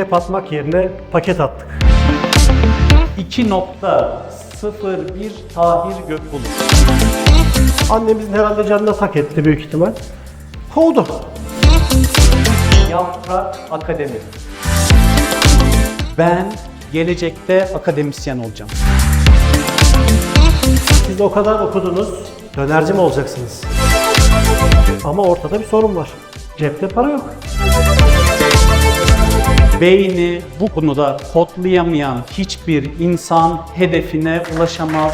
çöp atmak yerine paket attık. 2.01 Tahir Gökbulut. Annemizin herhalde canına tak etti büyük ihtimal. Kovdu. Yaprak Akademi. Ben gelecekte akademisyen olacağım. Siz o kadar okudunuz. Dönerci mi olacaksınız? Ama ortada bir sorun var. Cepte para yok. Beyni bu konuda kodlayamayan hiçbir insan hedefine ulaşamaz.